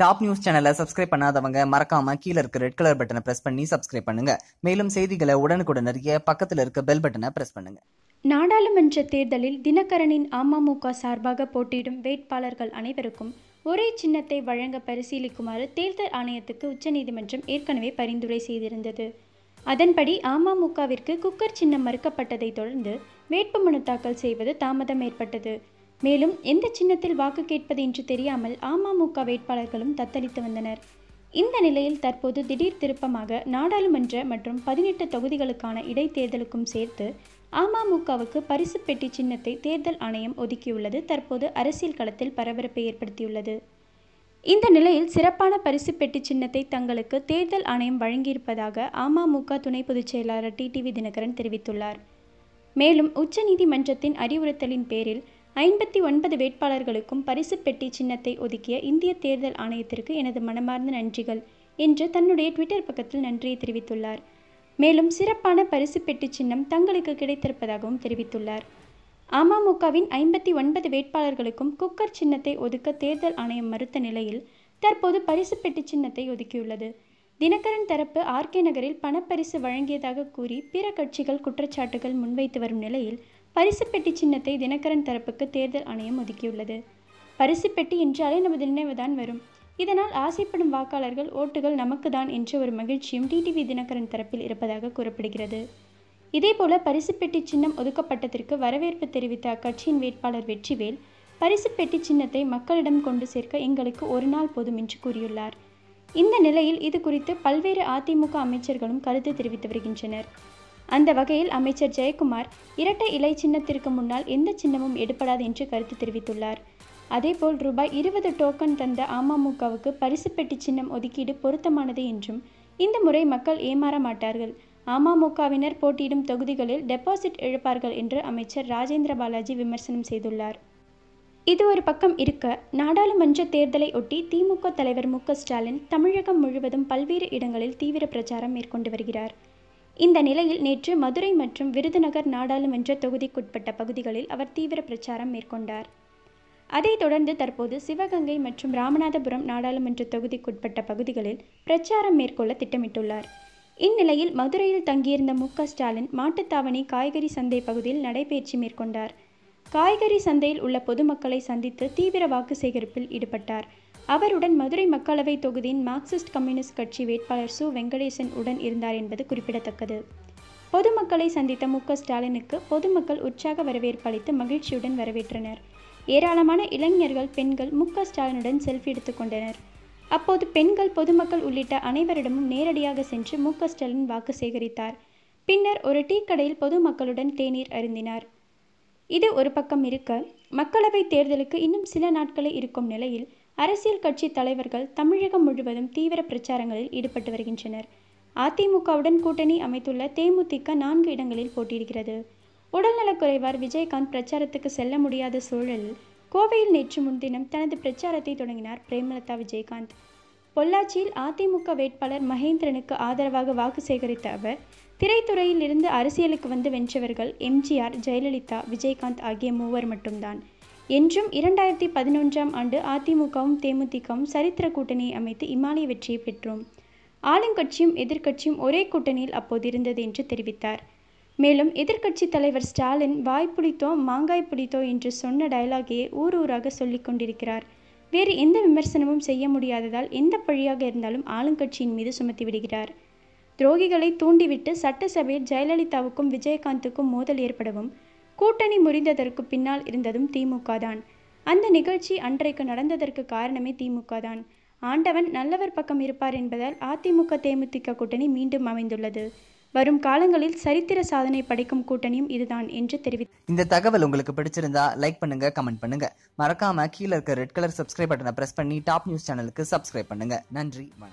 Top news சேனலை subscribe பண்ணாதவங்க மறக்காம கீழே இருக்க ரெட் கலர் பட்டனை பிரஸ் பண்ணி சப்ஸ்கிரைப் பண்ணுங்க. மேலும் செய்திகளை உடனுக்குடன் அறிய பக்கத்தில் இருக்க பெல் பட்டனை பிரஸ் பண்ணுங்க. நாடாளுமன்ற தேர்தலில் தினகரனின் அமமுக சார்பாக போட்டியிடும் வேட்பாளர்கள் அனைவருக்கும் ஒரே சின்னத்தை வழங்க பரிசீலிக்குமாறு தேர்தல் ஆணையத்துக்கு உச்சநீதிமன்றம் ஏற்கனவே பரிந்துரை செய்திருந்தது. அதன்படி அமமுகவிற்கு குக்கர் சின்னம் மறுக்கப்பட்டதைத் தொடர்ந்து வேட்புமனு தாக்கல் செய்வது தாமதம் ஏற்பட்டது. மேலும் எந்த சின்னத்தில் வாக்கு கேட்பது என்று தெரியாமல் அமமுக வேட்பாளர்களும் தத்தளித்து வந்தனர். இந்த நிலையில் தற்போது திடீர் திருப்பமாக நாடாளுமன்ற மற்றும் பதினெட்டு தொகுதிகளுக்கான இடைத்தேர்தலுக்கும் சேர்த்து அமமுகவுக்கு பரிசு பெட்டி சின்னத்தை தேர்தல் ஆணையம் ஒதுக்கியுள்ளது. தற்போது அரசியல் களத்தில் பரபரப்பை ஏற்படுத்தியுள்ளது. இந்த நிலையில் சிறப்பான பரிசு பெட்டி சின்னத்தை தங்களுக்கு தேர்தல் ஆணையம் வழங்கியிருப்பதாக அமமுக துணை பொதுச் செயலாளர் டிடிவி தினகரன் தெரிவித்துள்ளார். மேலும் உச்சநீதிமன்றத்தின் அறிவுறுத்தலின் பேரில் ஐம்பத்தி ஒன்பது வேட்பாளர்களுக்கும் பரிசு பெட்டி சின்னத்தை ஒதுக்கிய இந்திய தேர்தல் ஆணையத்திற்கு எனது மனமார்ந்த நன்றிகள் என்று தன்னுடைய ட்விட்டர் பக்கத்தில் நன்றியை தெரிவித்துள்ளார். மேலும் சிறப்பான பரிசு பெட்டி சின்னம் தங்களுக்கு கிடைத்திருப்பதாகவும் தெரிவித்துள்ளார். அமமுகவின் ஐம்பத்தி ஒன்பது வேட்பாளர்களுக்கும் குக்கர் சின்னத்தை ஒதுக்க தேர்தல் ஆணையம் மறுத்த நிலையில் தற்போது பரிசு பெட்டி சின்னத்தை ஒதுக்கியுள்ளது. தினகரன் தரப்பு ஆர்கே நகரில் பணப்பரிசு வழங்கியதாக கூறி பிற கட்சிகள் குற்றச்சாட்டுகள் முன்வைத்து வரும் நிலையில் பரிசு பெட்டி சின்னத்தை தினகரன் தரப்புக்கு தேர்தல் ஆணையம் ஒதுக்கியுள்ளது. பரிசு பெட்டி என்றாலே நமது நினைவுதான் வரும். இதனால் ஆசைப்படும் வாக்காளர்கள் ஓட்டுகள் நமக்கு தான் என்ற ஒரு மகிழ்ச்சியும் டிடிவி தினகரன் தரப்பில் இருப்பதாக கூறப்படுகிறது. இதேபோல பரிசு பெட்டி சின்னம் ஒதுக்கப்பட்டதற்கு வரவேற்பு தெரிவித்த அக்கட்சியின் வேட்பாளர் வெற்றிவேல் பரிசு பெட்டி சின்னத்தை மக்களிடம் கொண்டு சேர்க்க எங்களுக்கு ஒரு நாள் போதும் என்று கூறியுள்ளார். இந்த நிலையில் இது குறித்து பல்வேறு அதிமுக அமைச்சர்களும் கருத்து தெரிவித்து வருகின்றனர். அந்த வகையில் அமைச்சர் ஜெயக்குமார் இரட்டை இலை சின்னத்திற்கு முன்னால் எந்த சின்னமும் எடுப்படாது என்று கருத்து தெரிவித்துள்ளார். அதேபோல் ரூபாய் இருபது டோக்கன் தந்த அமமுகவுக்கு பரிசு பெட்டி சின்னம் ஒதுக்கீடு பொருத்தமானது என்றும் இந்த முறை மக்கள் ஏமாற மாட்டார்கள். அமமுகவினர் போட்டியிடும் தொகுதிகளில் டெபாசிட் இழப்பார்கள் என்று அமைச்சர் ராஜேந்திர பாலாஜி விமர்சனம் செய்துள்ளார். இது ஒரு பக்கம் இருக்க நாடாளுமன்ற தேர்தலை ஒட்டி திமுக தலைவர் மு ஸ்டாலின் தமிழகம் முழுவதும் பல்வேறு இடங்களில் தீவிர பிரச்சாரம் மேற்கொண்டு வருகிறார். இந்த நிலையில் நேற்று மதுரை மற்றும் விருதுநகர் நாடாளுமன்ற தொகுதிக்குட்பட்ட பகுதிகளில் அவர் தீவிர பிரச்சாரம் மேற்கொண்டார். அதைத் தொடர்ந்து தற்போது சிவகங்கை மற்றும் ராமநாதபுரம் நாடாளுமன்ற தொகுதிக்குட்பட்ட பகுதிகளில் பிரச்சாரம் மேற்கொள்ள திட்டமிட்டுள்ளார். இந்நிலையில் மதுரையில் தங்கியிருந்த மு. ஸ்டாலின் மாட்டுத்தாவணி காய்கறி சந்தை பகுதியில் நடைபயிற்சி மேற்கொண்டார். காய்கறி சந்தையில் உள்ள பொதுமக்களை சந்தித்து தீவிர வாக்கு சேகரிப்பில் ஈடுபட்டார். அவருடன் மதுரை மக்களவை தொகுதியின் மார்க்சிஸ்ட் கம்யூனிஸ்ட் கட்சி வேட்பாளர் சு. வெங்கடேசன் உடன் இருந்தார் என்பது குறிப்பிடத்தக்கது. பொதுமக்களை சந்தித்த மு. ஸ்டாலினுக்கு பொதுமக்கள் உற்சாக வரவேற்பு அளித்து மகிழ்ச்சியுடன் வரவேற்றனர். ஏராளமான இளைஞர்கள் பெண்கள் மு. ஸ்டாலினுடன் செல்ஃபி எடுத்துக்கொண்டனர் அப்போது பெண்கள் பொதுமக்கள் உள்ளிட்ட அனைவரிடமும் நேரடியாக சென்று மு. ஸ்டாலின் வாக்கு சேகரித்தார். பின்னர் ஒரு டீ கடையில் பொதுமக்களுடன் தேநீர் அருந்தினார். இது ஒரு பக்கம் இருக்க மக்களவை தேர்தலுக்கு இன்னும் சில நாட்களே இருக்கும் நிலையில் அரசியல் கட்சி தலைவர்கள் தமிழகம் முழுவதும் தீவிர பிரச்சாரங்களில் ஈடுபட்டு வருகின்றனர். அதிமுகவுடன் கூட்டணி அமைத்துள்ள தேமுதிக நான்கு இடங்களில் போட்டியிடுகிறது. உடல்நலக்குறைவார் விஜயகாந்த் பிரச்சாரத்துக்கு செல்ல முடியாத சூழலில் கோவையில் நேற்று முன்தினம் தனது பிரச்சாரத்தை தொடங்கினார் பிரேமலதா விஜயகாந்த். பொள்ளாச்சியில் அதிமுக வேட்பாளர் மகேந்திரனுக்கு ஆதரவாக வாக்கு சேகரித்த அவர் திரைத்துறையில் இருந்து அரசியலுக்கு வந்து வென்றவர்கள் எம்ஜிஆர் ஜெயலலிதா விஜயகாந்த் ஆகிய மூவர் மட்டும்தான். என்றும் இரண்டாயிரத்தி பதினொன்றாம் ஆண்டு அதிமுகவும் தேமுதிகவும் சரித்திர கூட்டணியை அமைத்து இமாலய வெற்றியை பெற்றோம். ஆளுங்கட்சியும் எதிர்க்கட்சியும் ஒரே கூட்டணியில் அப்போது இருந்தது என்று தெரிவித்தார். மேலும் எதிர்க்கட்சி தலைவர் ஸ்டாலின் வாய் புளித்தோ மாங்காய் புளித்தோ என்று சொன்ன டயலாகையே ஊர் ஊராக சொல்லிக் கொண்டிருக்கிறார். வேறு எந்த விமர்சனமும் செய்ய முடியாததால் எந்த பழியாக இருந்தாலும் ஆளுங்கட்சியின் மீது சுமத்தி விடுகிறார். துரோகிகளை தூண்டிவிட்டு சட்டசபையில் ஜெயலலிதாவுக்கும் விஜயகாந்துக்கும் மோதல் ஏற்படவும் கூட்டணி முறிந்ததற்கு பின்னால் இருந்ததும் திமுக தான் அந்த நிகழ்ச்சி அன்றைக்கு நடந்ததற்கு காரணமே திமுக தான் ஆண்டவன் நல்லவர் பக்கம் இருப்பார் என்பதால் அதிமுக தேமுதிக கூட்டணி மீண்டும் அமைந்துள்ளது. வரும் காலங்களில் சரித்திர சாதனை படைக்கும் கூட்டணியும் இதுதான் என்று தெரிவித்தார் இந்த தகவல் உங்களுக்கு பிடிச்சிருந்தா லைக் பண்ணுங்க கமெண்ட் பண்ணுங்க. மறக்காம கீழே இருக்க ரெட் கலர் சப்ஸ்கிரைப் பட்டனை பிரஸ் பண்ணி டாப் நியூஸ் சேனலுக்கு சப்ஸ்கிரைப் பண்ணுங்க. நன்றி வணக்கம்.